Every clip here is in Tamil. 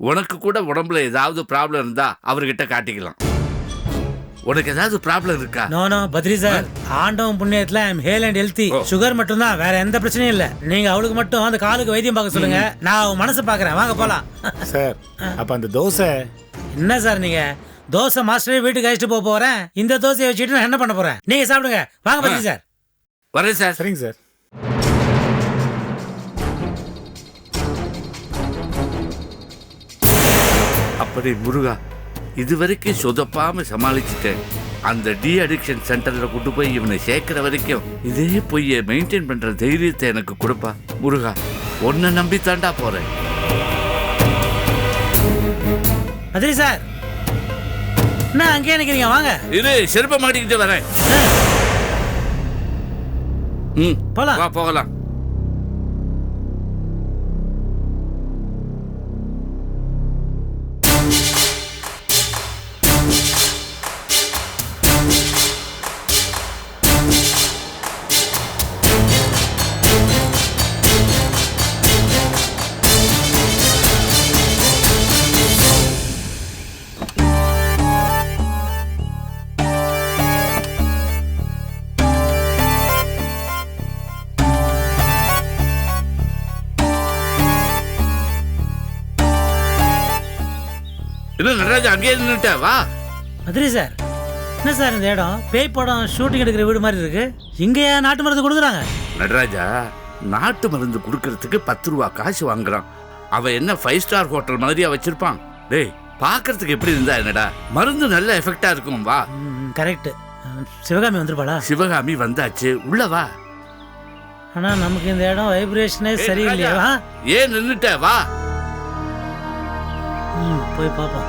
உனக்கு கூட உடம்புல ஏதாவது ப்ராப்ளம் இருந்தா அவர்கிட்ட காட்டிக்கலாம். உனக்கு ஏதாவது ப்ராப்ளம் இருக்கா? நோ நோ பத்ரி சார் ஆண்டவன் புண்ணியத்துல I'm hale and healthy. Sugar மட்டும் தான் வேற எந்த பிரச்சனையும் இல்ல. நீங்க அவளுக்கு மட்டும் அந்த காலுக்கு வைத்தியம் பார்க்க சொல்லுங்க. நான் அவன் மனசு பாக்குறேன் வாங்க போலாம். சார் அப்ப அந்த தோசை? என்ன சார் நீங்க? தோசை மாஸ்டரே வீட்டுக்கு அழைச்சிட்டு போக போறேன். இந்த தோசையை வச்சுட்டு நான் என்ன பண்ண போறேன்? நீங்க சாப்பிடுங்க. வாங்க பத்ரி சார் வரேன் சார் சரிங்க சார் அப்படி முருகா இது வரைக்கும் சொதப்பாம சமாளிச்சுட்டேன். அந்த டி அடிக்ஷன் சென்டர்ல கொண்டு போய் இவனை சேர்க்கிற வரைக்கும் இதே பொய்யை மெயின்டைன் பண்ற தைரியத்தை எனக்கு கொடுப்பா. முருகா உன்னை நம்பி தாண்டா போறேன். பத்ரி சார் என்ன அங்கேயே நிக்கிறீங்க வாங்க. இரு செருப்ப மாட்டிக்கிட்டு வரேன். ம் போலாம். வா போகலாம். நடராஜா அங்கேயே நின்னுட்ட வா. பத்ரி சார். என்ன சார் இந்த இடம்? பேய் படம் ஷூட்டிங் எடுக்கிற வீடு மாதிரி இருக்கு. இங்கேயா நாட்டு மருந்து கொடுக்குறாங்க? நடராஜா நாட்டு மருந்து கொடுக்கறதுக்கு பத்து ரூபா காசு வாங்குறான். அவன் என்ன ஃபைவ் ஸ்டார் ஹோட்டல் மாதிரியா வச்சிருப்பான்? டேய் பார்க்கறதுக்கு எப்படி இருந்தா என்னடா? மருந்து நல்ல எஃபெக்டா இருக்கும். வா. கரெக்ட் சிவகாமி வந்துருப்பாளா? சிவகாமி வந்தாச்சு. உள்ள வா. ஆனா நமக்கு இந்த இடம் வைப்ரேஷனே சரியில்லையா. ஏன் நின்னுட்ட? வா. போய் பார்ப்போம்.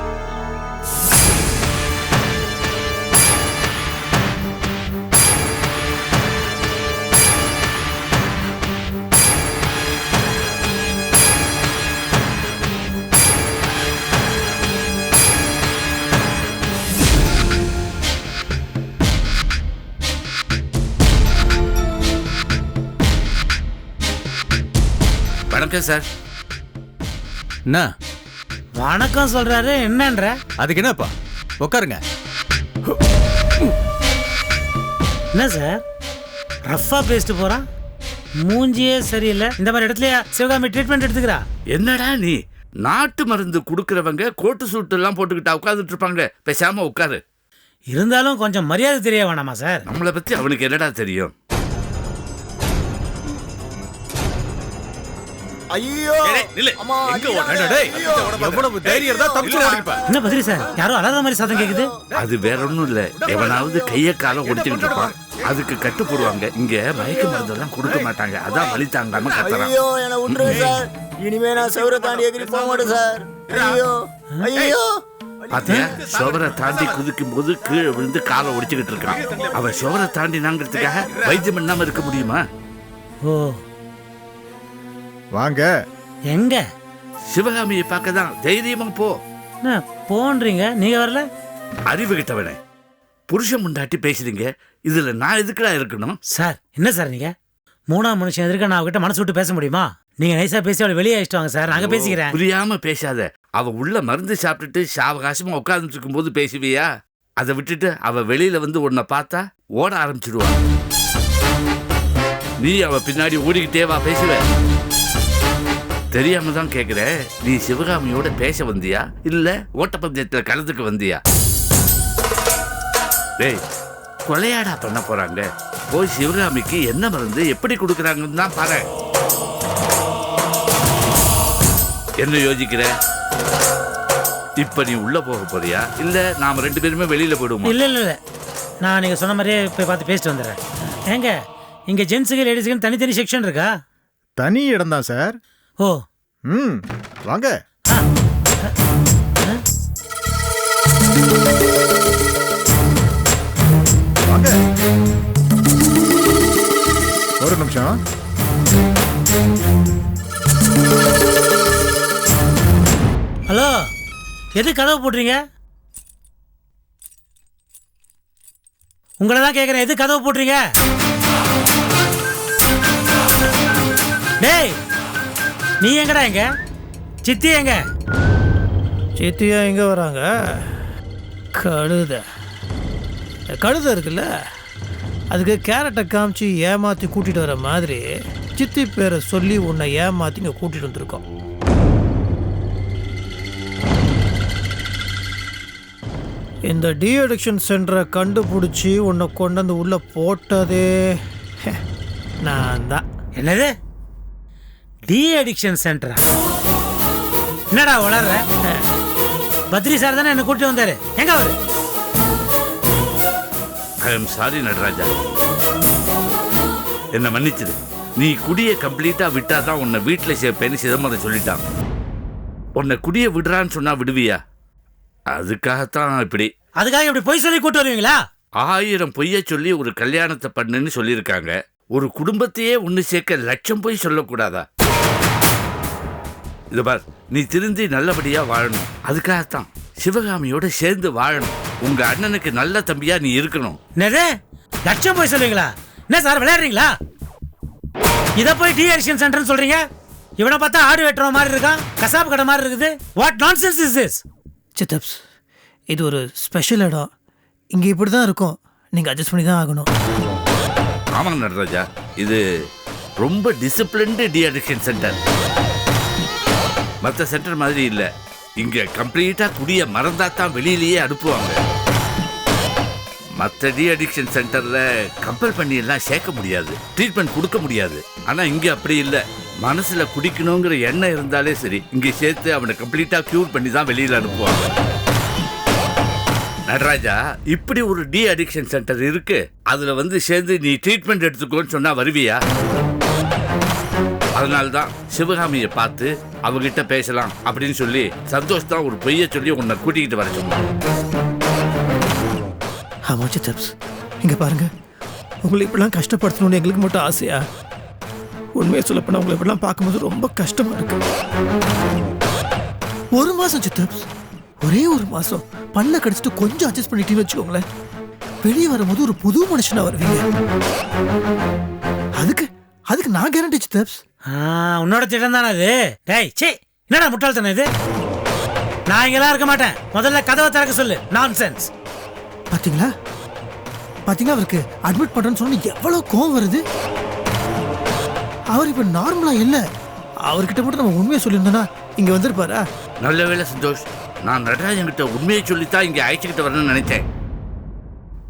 வணக்கம் சார். என்ன? வணக்கம் சொல்றாரு என்னன்ற? அதுக்கு என்னப்பா? உட்காருங்க என்ன சார்? ரஃபா பேசிட்டு போறான் மூஞ்சியே சரியில்லை. இந்த மாதிரி இடத்துலயா சிவகாமி ட்ரீட்மெண்ட் எடுத்துக்கிறா? என்னடா நீ? நாட்டு மருந்து கொடுக்கறவங்க கோட்டு சூட்டு எல்லாம் போட்டுக்கிட்டா உட்கார்ந்துட்டு இருப்பாங்க பேசாம உட்காரு. இருந்தாலும் கொஞ்சம் மரியாதை தெரிய வேணாமா சார்? நம்மளை பத்தி அவனுக்கு என்னடா தெரியும்? ஐயோ. நில்லு. அம்மா, எங்க ஐயா, ஓடுற? டேய், ஐயோ. எவ்வளவு தைரியம் தப்பிச்சு ஓடிப்ப என்ன பதிரி சார்? யாரோ அலாத மாதிரி சத்தம் கேக்குது. அது வேற ஒண்ணும் இல்ல. எவனாவது கைய காலம் ஒடிச்சுக்கிட்டு இருப்பான். அதுக்கு கட்டு போடுவாங்க. இங்க மயக்க மருந்தெல்லாம் கொடுக்க மாட்டாங்க. அதான் வலி தாங்காம கத்துறான். ஐயோ என்ன விட்டுருங்க சார். இனிமே நான் செவரை தாண்டி எகிரி போக மாட்டேன் சார். ஐயோ ஐயோ. பாத்தியா? சுவரை தாண்டி குதிக்கும் போது கீழே விழுந்து காலை ஒடிச்சுக்கிட்டு இருக்கான். அவன் சுவரை தாண்டினாங்கிறதுக்காக வைத்தியம் பண்ணாம இருக்க முடியுமா? ஓ. வாங்க. எங்க? சிவகாமியை பார்க்க தான் தைரியமா போ. என்ன போன்றீங்க? நீங்க வரல? அறிவு கிட்டவனே புருஷன் முண்டாட்டி பேசுறீங்க. இதுல நான் எதுக்குடா இருக்கணும்? சார் என்ன சார் நீங்க? மூணாம் மனுஷன் எதிர்க்க நான் அவகிட்ட மனசு விட்டு பேச முடியுமா? நீங்க நைஸா பேசி அவளை வெளியே அழைச்சிட்டு வாங்க சார். நாங்க பேசிக்கிறேன். புரியாம பேசாத. அவ உள்ள மருந்து சாப்பிட்டுட்டு சாவகாசமா உட்கார்ந்துட்டு இருக்கும்போது பேசுவியா? அதை விட்டுட்டு அவ வெளியில வந்து உன்னை பார்த்தா ஓட ஆரம்பிச்சிடுவா நீ அவ பின்னாடி ஓடிக்கிட்டே வா பேசுவ. தெரியாம தான் கேக்குற. நீ சிவகாமியோட பேச வந்தியா? இல்ல ஓட்டப்பந்தயத்துல கலந்துக்க வந்தியா? டேய் கொலையாடா பண்ண போறாங்க. போய் சிவகாமிக்கு என்ன மருந்து எப்படி கொடுக்குறாங்கன்னு தான் பாரு. என்ன யோசிக்கிற? இப்ப நீ உள்ள போக போறியா? இல்ல நாம ரெண்டு பேருமே வெளியில போயிடுவோமா? இல்ல இல்ல இல்ல. நான் நீங்க சொன்ன மாதிரியே போய் பார்த்து பேசிட்டு வந்துடுறேன். ஏங்க இங்க ஜென்ஸுக்கு லேடிஸுக்கு தனித்தனி செக்ஷன் இருக்கா? தனி இடம் தான் சார் ஓ. ம் வாங்க. வாங்க. ஒரு நிமிஷம். ஹலோ எது கதவு போடுறீங்க உங்களை தான் கேட்குறேன் எது கதவு போடுறீங்க டேய் நீ எங்கடா எங்க சித்தி எங்க? சித்தியா எங்கே வராங்க? கழுதை. கழுதை இருக்குல்ல? அதுக்கு கேரட்டை காமிச்சு ஏமாற்றி கூட்டிகிட்டு வர மாதிரி சித்தி பேரை சொல்லி உன்னை ஏமாற்றி இங்கே கூட்டிகிட்டு வந்திருக்கோம். இந்த டி அடிக்ஷன் சென்டரை கண்டுபிடிச்சி உன்னை கொண்டு வந்து உள்ளே போட்டதே நான் தான் என்னது? டி அடிக்ஷன் சென்டரா என்னடா வளர்ற பத்ரி சார் தானே என்ன கூட்டி வந்தாரு? எங்க அவரு? I am sorry Nataraja. என்ன மன்னிச்சிடு. நீ குடியை கம்ப்ளீட்டா விட்டாதான் உன்னை வீட்டுல சேர்ப்பேன்னு சிதம்பரம் சொல்லிட்டான். உன்னை குடியை விடுறான்னு சொன்னா விடுவியா? அதுக்காகத்தான் இப்படி. அதுக்காக இப்படி பொய் சொல்லி கூட்டு வருவீங்களா? ஆயிரம் பொய்ய சொல்லி ஒரு கல்யாணத்தை பண்ணுன்னு சொல்லியிருக்காங்க. ஒரு குடும்பத்தையே ஒன்று சேர்க்க லட்சம் பொய் சொல்லக்கூடாதா? இது பார் நீ திருந்தி நல்லபடியா வாழணும். அதுக்காகத்தான் சிவகாமியோட சேர்ந்து வாழணும். உங்க அண்ணனுக்கு நல்ல தம்பியா நீ இருக்கணும். என்னது? லட்சம் போய் சொல்லுவீங்களா? என்ன சார் விளையாடுறீங்களா? இதை போய் டி அடிக்ஷன் சென்டர்னு சொல்றீங்க? இவனை பார்த்தா ஆடு வெட்டுற மாதிரி இருக்கான் கசாப்பு கடை மாதிரி இருக்குது. வாட் நான்சென்ஸ் இஸ் திஸ் சித்தப்ஸ் இது ஒரு ஸ்பெஷல் இடம். இங்கே இப்படி தான் இருக்கும். நீங்கள் அட்ஜஸ்ட் பண்ணி தான் ஆகணும். ஆமாங்க நடராஜா இது ரொம்ப டிசிப்ளின்டு டி அடிக்ஷன் சென்டர். மற்ற சென்டர் மாதிரி இல்லை. இங்கே கம்ப்ளீட்டாக குடிய மறந்தா தான் வெளியிலேயே அனுப்புவாங்க. மற்ற டி அடிக்ஷன் சென்டரில் கம்பல் பண்ணி எல்லாம் சேர்க்க முடியாது. ட்ரீட்மெண்ட் கொடுக்க முடியாது. ஆனால் இங்கே அப்படி இல்லை. மனசில் குடிக்கணுங்கிற எண்ணம் இருந்தாலே சரி. இங்கே சேர்த்து அவனை கம்ப்ளீட்டாக க்யூர் பண்ணி தான் வெளியில் அனுப்புவாங்க. நடராஜா இப்படி ஒரு டி அடிக்ஷன் சென்டர் இருக்கு. அதில் வந்து சேர்ந்து நீ ட்ரீட்மெண்ட் எடுத்துக்கோன்னு சொன்னால் வருவியா? அதனால்தான் சிவகாமியை பார்த்து அவகிட்ட பேசலாம் அப்படின்னு சொல்லி சந்தோஷ் தான் ஒரு பொய்ய சொல்லி உன்னை கூட்டிக்கிட்டு வர சொன்னான். ஆமாம் இங்கே பாருங்க. உங்களை இப்படிலாம் கஷ்டப்படுத்தணும்னு எங்களுக்கு மட்டும் ஆசையா? உண்மையை சொல்லப்போனால் உங்களை இப்படிலாம் பார்க்கும்போது ரொம்ப கஷ்டமாக இருக்கு. ஒரு மாதம் சித்தப்ஸ் ஒரே ஒரு மாதம் பல்ல கடிச்சிட்டு கொஞ்சம் அட்ஜஸ்ட் பண்ணிட்டீங்கன்னு வச்சுக்கோங்களேன். வெளியே வரும்போது ஒரு புது மனுஷனா வருவீங்க. அதுக்கு அதுக்கு நான் கேரண்டி சித்தப்ஸ் உன்னோட திட்டம் தானே அது? டேய் சே என்னடா முட்டாள்தனம் இது? நான் இங்கெல்லாம் இருக்க மாட்டேன். முதல்ல கதவை திறக்க சொல்லு. நான்சென்ஸ் பாத்தீங்களா? பாத்தீங்களா அவருக்கு அட்மிட் பண்றேன்னு சொன்னா எவ்வளவு கோவம் வருது? அவர் இப்ப நார்மலா இல்ல. அவர்கிட்ட மட்டும் நம்ம உண்மையை சொல்லியிருந்தோம்னா இங்க வந்திருப்பாரா? நல்ல வேளை சந்தோஷ் நான் நடராஜன் கிட்ட உண்மையை சொல்லித்தான் இங்க அழைச்சிக்கிட்டு வரணும்னு நினைச்சேன்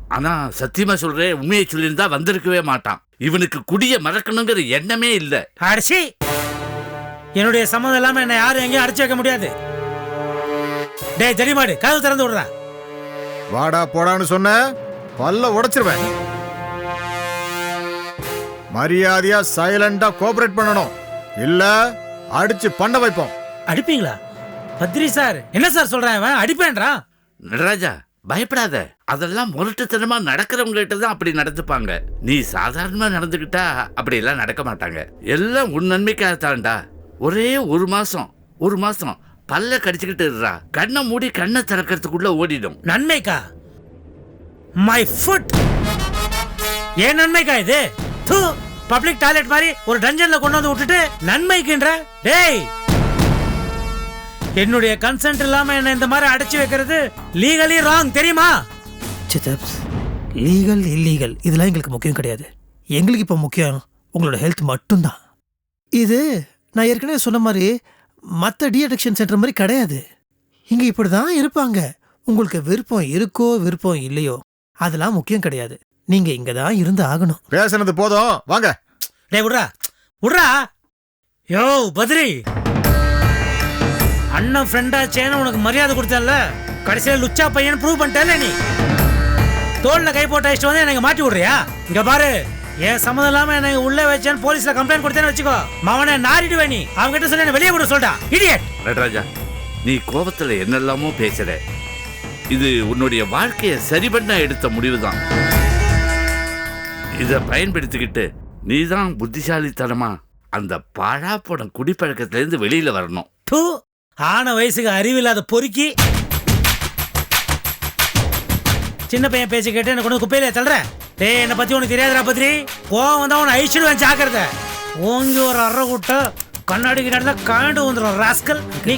ஆனா சத்தியமா சொல்றேன் உண்மையை சொல்லியிருந்தா வந்திருக்கவே மாட்டான். இவனுக்கு குடிய மறக்கணுங்கிற எண்ணமே இல்லை. அடிச்சி! என்னுடைய சம்மதம் இல்லாம என்னை யாரும் எங்கேயும் அடிச்சு வைக்க முடியாது. டேய் ஜெடிமாடு கதவு திறந்து விடுறா. வாடா போடான்னு சொன்ன பல்ல உடைச்சிருவேன். மரியாதையா சைலண்டா கோஆபரேட் பண்ணணும். இல்ல அடிச்சு பண்ண வைப்போம். அடிப்பீங்களா? பத்ரி சார் என்ன சார் சொல்றான் இவன்? அடிப்பேன்றான். நடராஜா பயப்படாத. அதெல்லாம் முரட்டுத்தனமா நடக்கிறவங்கள்ட்ட தான் அப்படி நடந்துப்பாங்க. நீ சாதாரணமா நடந்துக்கிட்டா அப்படி எல்லாம் நடக்க மாட்டாங்க. எல்லாம் உன் நன்மைக்காக தான்டா ஒரே ஒரு மாசம் ஒரு மாசம் பல்ல கடிச்சுக்கிட்டு இருறா கண்ணை மூடி கண்ணை திறக்கிறதுக்குள்ள ஓடிடும். நன்மைக்கா? மை ஃபுட் ஏன் நன்மைக்கா இது? தூ பப்ளிக் டாய்லெட் மாதிரி ஒரு டஞ்சன்ல கொண்டு வந்து விட்டுட்டு நன்மைக்குன்ற? டேய்! என்னுடைய கன்சென்ட் இல்லாம என்ன இந்த மாதிரி அடைச்சு வைக்கிறது லீகலி ராங் தெரியுமா? சித்தப்ஸ் லீகல் இல்லீகல் இதெல்லாம் எங்களுக்கு முக்கியம் கிடையாது. எங்களுக்கு இப்போ முக்கியம் உங்களோட ஹெல்த் மட்டும்தான். இது நான் ஏற்கனவே சொன்ன மாதிரி மற்ற டி அடிக்ஷன் சென்டர் மாதிரி கிடையாது. இங்கே இப்படி தான் இருப்பாங்க. உங்களுக்கு விருப்பம் இருக்கோ விருப்பம் இல்லையோ அதெல்லாம் முக்கியம் கிடையாது. நீங்கள் இங்கே தான் இருந்து ஆகணும். பேசுனது போதும். வாங்க. டேய் விட்றா. விட்றா. யோ பத்ரி. அண்ணன் ஃப்ரெண்டா சேன உனக்கு மரியாதை கொடுத்தல கடைசியில லுச்சா பையன் ப்ரூவ் பண்ணிட்டல நீ. தோல்ல கை போட்டு அடிச்சுட்டு வந்து எனக்கு மாட்டி விடுறியா? இங்க பாரு ஏன் சம்மதம் இல்லாம என்னை உள்ள வச்சேன்னு போலீஸ்ல கம்ப்ளைண்ட் கொடுத்தேன்னு வச்சுக்கோ. மவனை நாரிடுவே நீ. அவங்க கிட்ட சொல்லி வெளியே விட சொல்லிட்டா இடியட் நடராஜா நீ கோபத்துல என்னெல்லாமோ பேசுற. இது உன்னுடைய வாழ்க்கையை சரி பண்ண எடுத்த முடிவுதான். இதை பயன்படுத்திக்கிட்டு நீதான் புத்திசாலித்தனமா அந்த பாழா போன குடிப்பழக்கத்துல இருந்து வெளியில வரணும். டூ ஆன வயசுக்கு அறிவில்லாத பொறுக்கி. சின்ன பையன் பேச்சு கேட்டு எனக்கு கொண்டு குப்பையில தள்ளுற. டேய் என்னை பத்தி உனக்கு தெரியாதுடா பத்திரி கோவம் வந்தா உன்னை அழிச்சிடுவேன் ஜாக்கிரதை. ஓங்கி ஒரு அற கூட்ட கண்ணாடி கிட்ட காண்டு வந்துடும் ராஸ்கல் நீ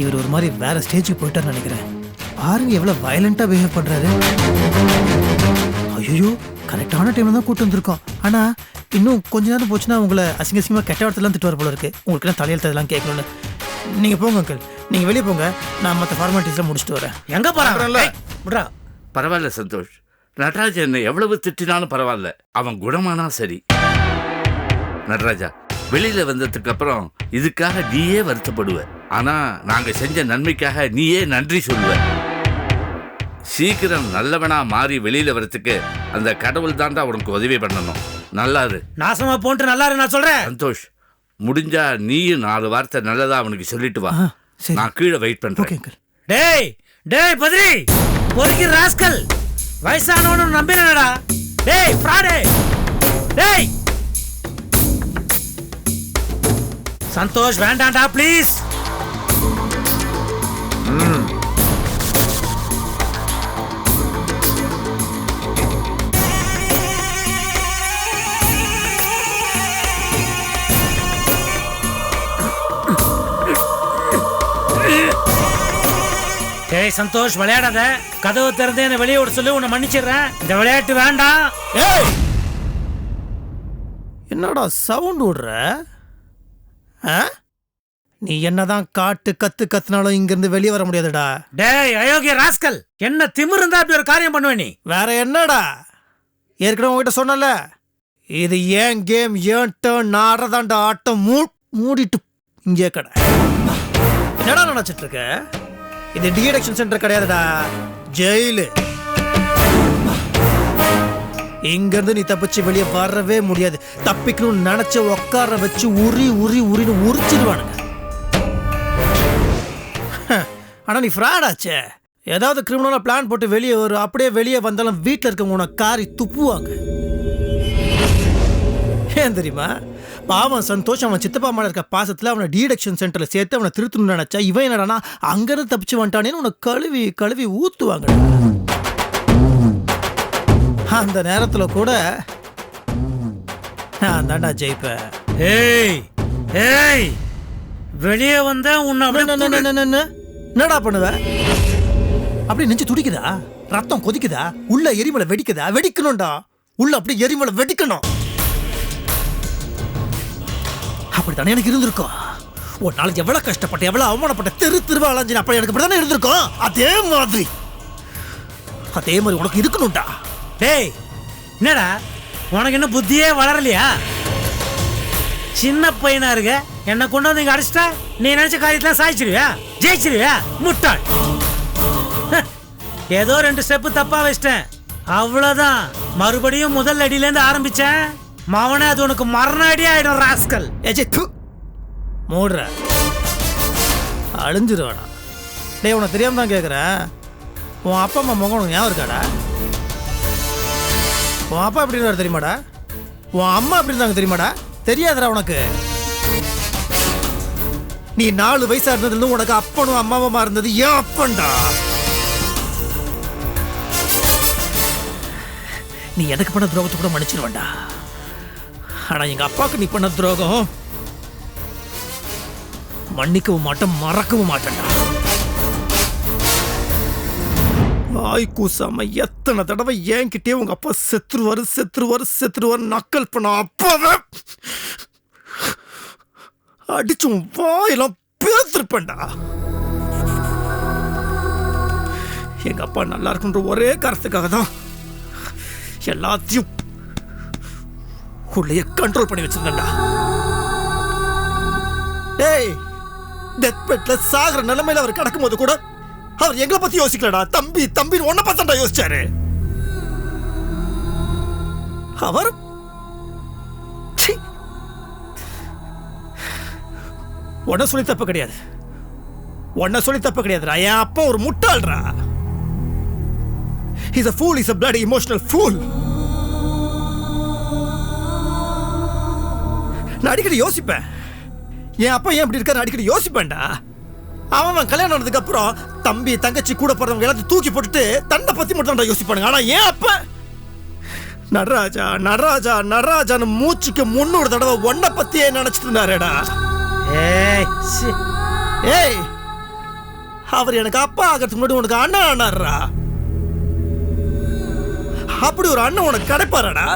இவர் ஒரு மாதிரி வேற ஸ்டேஜுக்கு போயிட்டார்னு நினைக்கிறேன். பாருங்க எவ்வளவு வயலண்டா பிஹேவ் பண்றாரு. ஐயோ கரெக்டான டைம்ல தான் கூட்டு வந்திருக்கோம் ஆனா இன்னும் கொஞ்ச நேரம் போச்சுன்னா உங்களை அசிங்க அசிங்கமா கெட்ட வார்த்தைலாம் திட்டு வர போல இருக்கு. உங்களுக்கு எல்லாம் தலையெழுத்து இதெல்லாம் கேட்கணும்னு. நீங்க போங்க அங்கிள் நீங்க வெளியே போங்க. நான் மற்ற ஃபார்மாலிட்டிஸ்லாம் முடிச்சுட்டு வரேன். எங்க போறான்? விட்றா. பரவாயில்ல சந்தோஷ். நடராஜா என்னை எவ்வளவு திட்டினாலும் பரவாயில்ல. அவன் குணமானா சரி. நடராஜா வெளியில வந்ததுக்கு அப்புறம் இதுக்காக நீயே வருத்தப்படுவ. ஆனா நாங்க செஞ்ச நன்மைக்காக நீயே நன்றி சொல்லுவ. சீக்கிரம் நல்லவனா மாறி வெளியில வரத்துக்கு அந்த கடவுள் தாண்டா உனக்கு உதவி பண்ணணும். நல்லா இரு. நாசமா போன்ட்டு நல்லா இரு நான் சொல்றேன். சந்தோஷ் முடிஞ்சா நீயும் நாலு வார்த்தை நல்லதா அவனுக்கு சொல்லிட்டு வா. சரி. நான் கீழே வெயிட் ஓகே பண்றேன் அங்கிள் டேய் டேய் பத்ரி. பொறுக்கி ராஸ்கல். வயசானவனு நம்பினடா டேய் ஃப்ராடே. டேய். சந்தோஷ் வேண்டாம்டா ப்ளீஸ் டேய் சந்தோஷ் விளையாடாத. கதவு திறந்து என்ன வெளியே விட சொல்லி உன்னை மன்னிச்சிடுறேன். இந்த விளையாட்டு வேண்டாம். ஏய்! என்னடா சவுண்ட் விடுற? நீ என்னதான் காட்டு கத்து கத்துனாலும் இங்கிருந்து வெளியே வர முடியாதுடா. டேய் அயோக்கிய ராஸ்கல் என்ன திமிரு இருந்தா அப்படி ஒரு காரியம் பண்ணுவ நீ? வேற என்னடா? ஏற்கனவே உங்ககிட்ட சொன்னல இது ஏன் கேம் ஏன் டேர்ன் நான் ஆடுறதாண்ட ஆட்டம் மூ மூடிட்டு இங்கே கடை. என்னடா நினைச்சிட்டு இருக்க? இது டிஎடக்ஷன் சென்டர் கிடையாதுடா. ஜெயிலு. இங்கிருந்து நீ தப்பிச்சு வெளியே வரவே முடியாது. தப்பிக்கணும்னு நினைச்ச உட்கார வச்சு உரி உரி உரின்னு உரிச்சிடுவானுங்க. ஆனா நீ ஃப்ராட் ஆச்சே. ஏதாவது கிரிமினலாக பிளான் போட்டு வெளியே வரும் அப்படியே வெளியே வந்தாலும் வீட்டில் இருக்கவங்க உனக்கு காரி துப்புவாங்க. ஏன் தெரியுமா? பாவம் சந்தோஷ் அவன் சித்தப்பா மேல இருக்க பாசத்துல அவனை டிடக்ஷன் சென்டர்ல சேர்த்து அவனை திருத்தணும்னு நினைச்சா இவன் என்னடானா அங்கிருந்து தப்பிச்சு வந்துட்டானேன்னு உனக்கு கழுவி கழுவி ஊத்துவாங்க. அந்த நேரத்துல கூட நான் தாண்டா ஜெயிப்பேன். ஏய் ஏய் வெளியே வந்த உன்னை? என்னடா பண்ணுவ? அப்படி நெஞ்சு துடிக்குதா? ரத்தம் கொதிக்குதா? உள்ள எரிமலை வெடிக்குதா? வெடிக்கணும்டா. உள்ள அப்படி எரிமலை வெடிக்கணும். அப்படித்தானே எனக்கு இருந்திருக்கும்? ஒரு நாளைக்கு எவ்வளோ கஷ்டப்பட்டு எவ்வளோ அவமானப்பட்ட தெரு திருவா அலைஞ்சு அப்படி எனக்கு அப்படித்தானே இருந்திருக்கும்? அதே மாதிரி. அதே மாதிரி உனக்கு இருக்கணும்டா. டேய் என்னடா? உனக்கு என்ன புத்தியே வளரலையா? சின்ன பையனா இருக்க என்ன கொண்டு வந்து இங்க அடிச்சிட்டா நீ நினைச்ச காரியத்துல சாய்ச்சிருவியா ஜெயிச்சிருவியா? முட்டாள். ஏதோ ரெண்டு ஸ்டெப்பு தப்பா வச்சிட்டேன். அவ்வளோதான் மறுபடியும் முதல் அடியிலேருந்து ஆரம்பிச்சேன். மவனே அது உனக்கு மரண அடி ஆயிடும் ராஸ்கல். ஏஜே து. மூடுற. அழிஞ்சிருவாடா. டேய் உனக்கு தெரியாம தான் கேட்குறேன் உன் அப்பா அம்மா முகம் உனக்கு ஞாபகம் இருக்காடா? உன் அப்பா எப்படி இருந்தாரு தெரியுமாடா? உன் அம்மா எப்படி இருந்தாங்க தெரியுமாடா? தெரியாதுடா உனக்கு. நீ நாலு வயசா இருந்ததுல உனக்கு அப்பனும் அம்மாவுமா இருந்தது ஏன் அப்பன்டா? நீ எனக்கு பண்ண துரோகத்தை கூட மன்னிச்சிருவேன்டா. ஆனா எங்க அப்பாவுக்கு நீ பண்ண துரோகம். மன்னிக்கவும் மாட்டேன் மறக்கவும் மாட்டேன்டா வாய் கூசாம எத்தனை தடவை என்கிட்டயே உங்க அப்பா செத்துருவாரு செத்துருவாரு செத்துருவாரு நக்கல் பண்ண அப்பாவே. அடிச்சு உன் வாயெல்லாம் பேசிருப்பேன்டா. எங்க அப்பா நல்லா இருக்குன்ற ஒரே காரணத்துக்காக தான் எல்லாத்தையும் உள்ளைய கண்ட்ரோல் பண்ணி வச்சிருந்தேன்டா. டேய் டெத் பெட்ல சாகிற நிலைமையில அவர் கிடக்கும்போது கூட அவர் எங்களை பத்தி யோசிக்கலடா. தம்பி தம்பி ஒன்ன பார்த்தாண்டா யோசிச்சாரு. அவர் உன்ன சொல்லி தப்பு கிடையாது. உன்ன சொல்லி தப்பு கிடையாதுடா. என் அப்பா ஒரு முட்டாள்டா. He's a fool, is a bloody emotional fool நான் அடிக்கடி யோசிப்பேன். என் அப்பா ஏன் இப்படி இருக்காரு? அடிக்கடி யோசிப்பேன்டா. அவன் கல்யாணம் ஆனதுக்கு அப்புறம் தம்பி தங்கச்சி கூட பிறந்தவங்க எல்லாத்தையும் தூக்கி போட்டுட்டு தன்னை பத்தி மட்டும் தான் யோசிப்பானுங்க. ஆனா ஏன் அப்பா நடராஜா நடராஜா நடராஜான்னு மூச்சுக்கு முன்னூறு தடவை ஒன்ன பத்தியே நினைச்சிட்டு இருந்தாருடா. ஏய் அவர் எனக்கு அப்பா ஆகிறதுக்கு முன்னாடி உனக்கு அண்ணன் ஆனார்ரா. அப்படி ஒரு அண்ணன் உனக்கு கிடைப்பாரடா?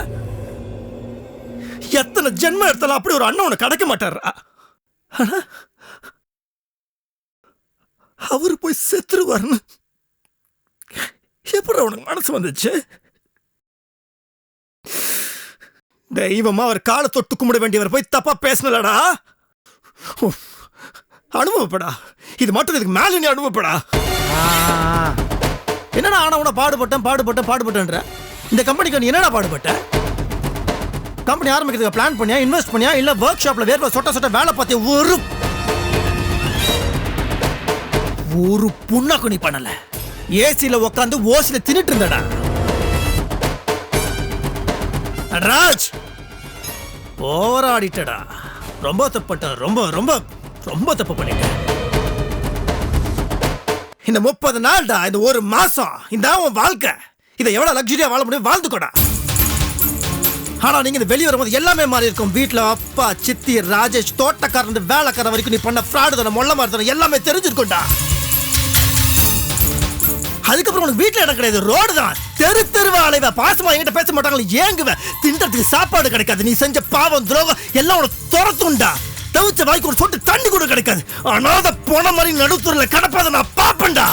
எத்தனை ஜென்மம் எடுத்தாலும் அப்படி ஒரு அண்ணன் உனக்கு கிடைக்க மாட்டாரா. அவர் போய் செத்துருவார்னு எப்படி உனக்கு மனசு வந்துச்சு? தெய்வமா அவர் காலை தொட்டு கும்பிட வேண்டியவர் போய் தப்பா பேசலடா உஃப். அனுபவப்படா. இது மட்டும் இதுக்கு மேல நீ அனுபவப்படா. என்னடா ஆனா பாடுபட்டேன் பாடுபட்டேன் பாடுபட்டேன்ற? இந்த கம்பெனிக்கு நீ என்னடா பாடுபட்ட? கம்பெனி ஆரம்பிக்கிறதுக்கு பிளான் பண்ணியா இன்வெஸ்ட் பண்ணியா இல்ல ஒர்க் ஷாப்ல வேர்வை சொட்ட சொட்ட வேலை பார்த்து ஒரு ஒரு புண்ணாக்கு நீ பண்ணல ஏசில உட்காந்து ஓசில தின்னுட்டு இருந்தடா. ராஜ் ஓவராடிட்டடா ரொம்ப தப்பட்ட ரொம்ப ரொம்ப ரொம்ப தப்பு பண்ணிட்ட. இந்த முப்பது நாள்டா இந்த ஒரு மாசம் இந்த உன் வாழ்க்கை. இதை எவ்வளவு லக்ஸரியா வாழ முடியும்? வாழ்ந்துக்கோடா. ஆனா நீங்க இந்த வெளியே வரும்போது எல்லாமே மாறி இருக்கும். வீட்டுல அப்பா சித்தி ராஜேஷ் தோட்டக்காரன் வேலைக்காரன் வரைக்கும் நீ பண்ண ஃப்ராடு தானே மொள்ள மாதிரி தானே எல்லாமே தெரிஞ்சிருக்கும்டா. அதுக்கப்புறம் உனக்கு வீட்ல இடம் கிடையாது ரோடு தான். தெரு தெருவா அலைவ பாசமா என்கிட்ட பேச மாட்டாங்களே ஏங்குவ. தின்றதுக்கு சாப்பாடு கிடைக்காது நீ செஞ்ச பாவம் துரோகம் எல்லாம் உனக்கு துரத்துண்டா தவிச்ச வாய்க்கு ஒரு சொட்டு தண்ணி கூட கிடைக்காது. அனாத போன மாதிரி நடுத்தூர்ல கிடப்பாத நான் பாப்பேன்டா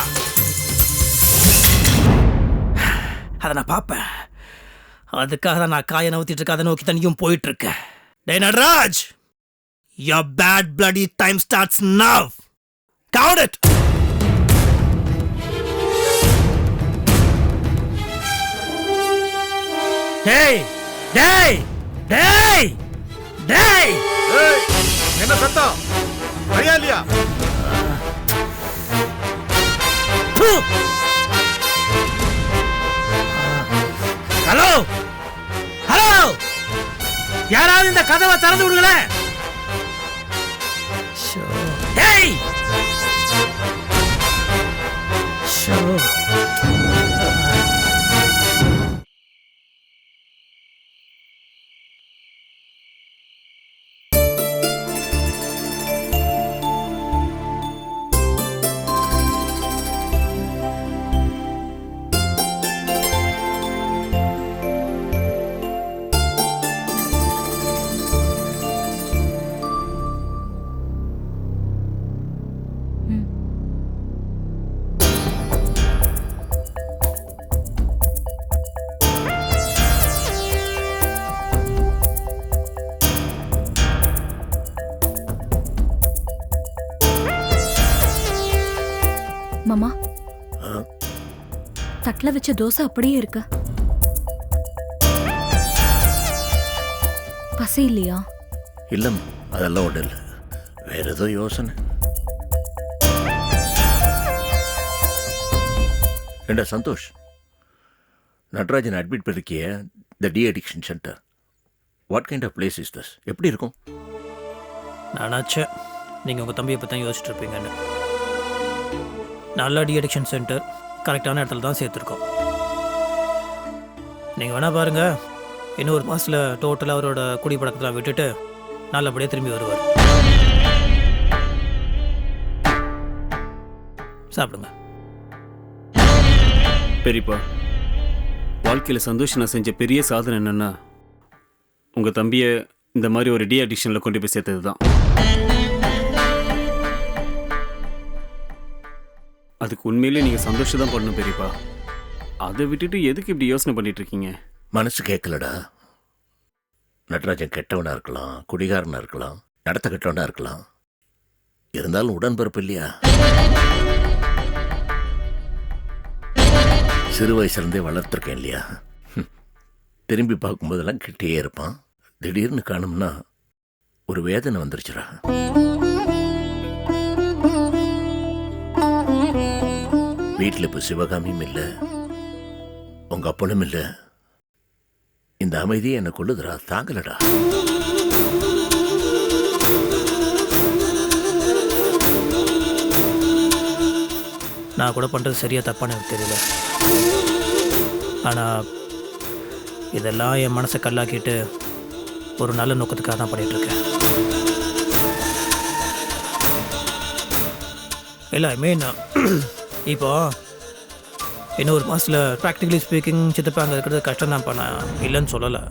அதை நான் பார்ப்பேன். அதுக்காக தான் நான் காய நவுத்திட்டு இருக்க அதை நோக்கி தனியும் போயிட்டு இருக்கேன் டே Nataraj! Your bad bloody time starts now. Count it. டேய் டேய் டேய் டேய்! என்ன சத்தம்? சரியா இல்லையா! ஹலோ! ஹலோ யாராவது இந்த கதவை திறந்து விடுங்களேன். டேய்! மாமா தட்டுல வச்ச தோசை அப்படியே இருக்கு. பசி இல்லையா? இல்லம் அதெல்லாம் ஒன்றும் இல்லை வேற ஏதோ யோசனை. ஏண்டா Santhosh Natarajan admit பண்ணிருக்கிய the de addiction centre what kind of place is this எப்படி இருக்கும்? நானாச்சே. நீங்கள் உங்கள் தம்பியை பற்றி தான் யோசிச்சுட்டு இருப்பீங்கன்னு. நல்ல டி அடிக்ஷன் சென்டர் கரெக்டான இடத்துல தான் சேர்த்துருக்கோம். நீங்கள் வேணால் பாருங்க இன்னும் ஒரு மாதத்தில் டோட்டலாக அவரோட குடிப்பழக்கத்தில் விட்டுட்டு நல்லபடியாக திரும்பி வருவார். சாப்பிடுங்க. பெரியப்பா வாழ்க்கையில் சந்தோஷம் நான் செஞ்ச பெரிய சாதனை என்னென்னா உங்கள் தம்பியை இந்த மாதிரி ஒரு டி அடிக்ஷனில் கொண்டு போய் சேர்த்தது தான் அதுக்கு உண்மையிலேயே நீங்கள் சந்தோஷம் தான் பண்ணணும் பெரியப்பா. அதை விட்டுட்டு எதுக்கு இப்படி யோசனை பண்ணிட்டு இருக்கீங்க மனசு கேட்கலடா. நடராஜன் கெட்டவனாக இருக்கலாம் குடிகாரனாக இருக்கலாம் நடத்த கெட்டவனாக இருக்கலாம். இருந்தாலும் உடன்பிறப்பு இல்லையா? சிறு வயசுலேருந்தே வளர்த்துருக்கேன் இல்லையா? திரும்பி பார்க்கும்போதெல்லாம் கிட்டேயே இருப்பான். திடீர்னு காணும்னா ஒரு வேதனை வந்துருச்சுடா. வீட்டில் இப்போ சிவகாமியும் இல்லை. உங்க அப்பனும் இல்லை. இந்த அமைதியை என்னை கொள்ளுதுடா தாங்கலடா. நான் கூட பண்ணுறது சரியாக தப்பான்னு எனக்கு தெரியல. ஆனால் இதெல்லாம் என் மனசை கல்லாக்கிட்டு ஒரு நல்ல நோக்கத்துக்காக தான் பண்ணிகிட்ருக்கேன் இல்லை ஐ மீன் இப்போ இன்னும் ஒரு மாதத்தில் ப்ராக்டிகலி ஸ்பீக்கிங் சித்தப்பா அங்கே இருக்கிறது கஷ்டம் தான் பண்ண இல்லைன்னு சொல்லலை.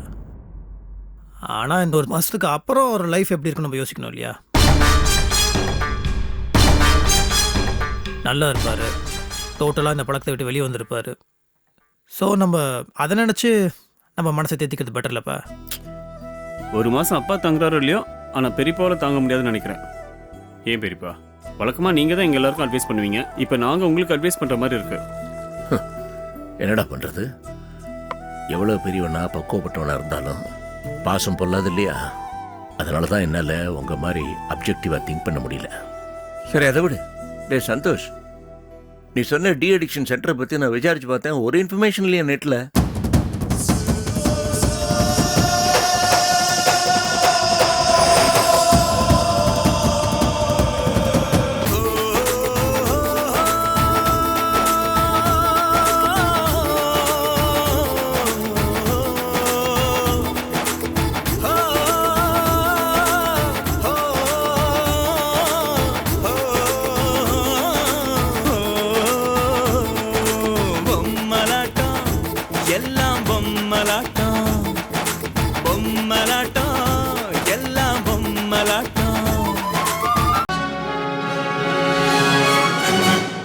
ஆனால் இந்த ஒரு மாதத்துக்கு அப்புறம் ஒரு லைஃப் எப்படி இருக்குன்னு நம்ம யோசிக்கணும் இல்லையா? நல்லா இருப்பார். டோட்டலாக இந்த பழக்கத்தை விட்டு வெளியே வந்திருப்பார். ஸோ நம்ம அதை நினச்சி நம்ம மனசை தேத்திக்கிறது பெட்டர் இல்லைப்பா. ஒரு மாதம் அப்பா தங்குறாரோ இல்லையோ ஆனால் பெரியப்பாவில் தாங்க முடியாதுன்னு நினைக்கிறேன். ஏன் பெரியப்பா? வழக்கமாக நீங்கள் தான் எங்கள் எல்லாருக்கும் அட்வைஸ் பண்ணுவீங்க. இப்போ நாங்கள் உங்களுக்கு அட்வைஸ் பண்ணுற மாதிரி இருக்கு. என்னடா பண்றது? எவ்வளவு பெரியவனா பக்குவப்பட்டவனா இருந்தாலும் பாசம் பொல்லாது இல்லையா? அதனால தான் என்னால் உங்க மாதிரி அப்ஜெக்டிவாக திங்க் பண்ண முடியல. சரி அதை விடு. டே சந்தோஷ். நீ சொன்ன டி அடிக்ஷன் சென்டரை பற்றி நான் விசாரிச்சு பார்த்தேன். ஒரு இன்ஃபர்மேஷன் இல்லையா நெட்டில்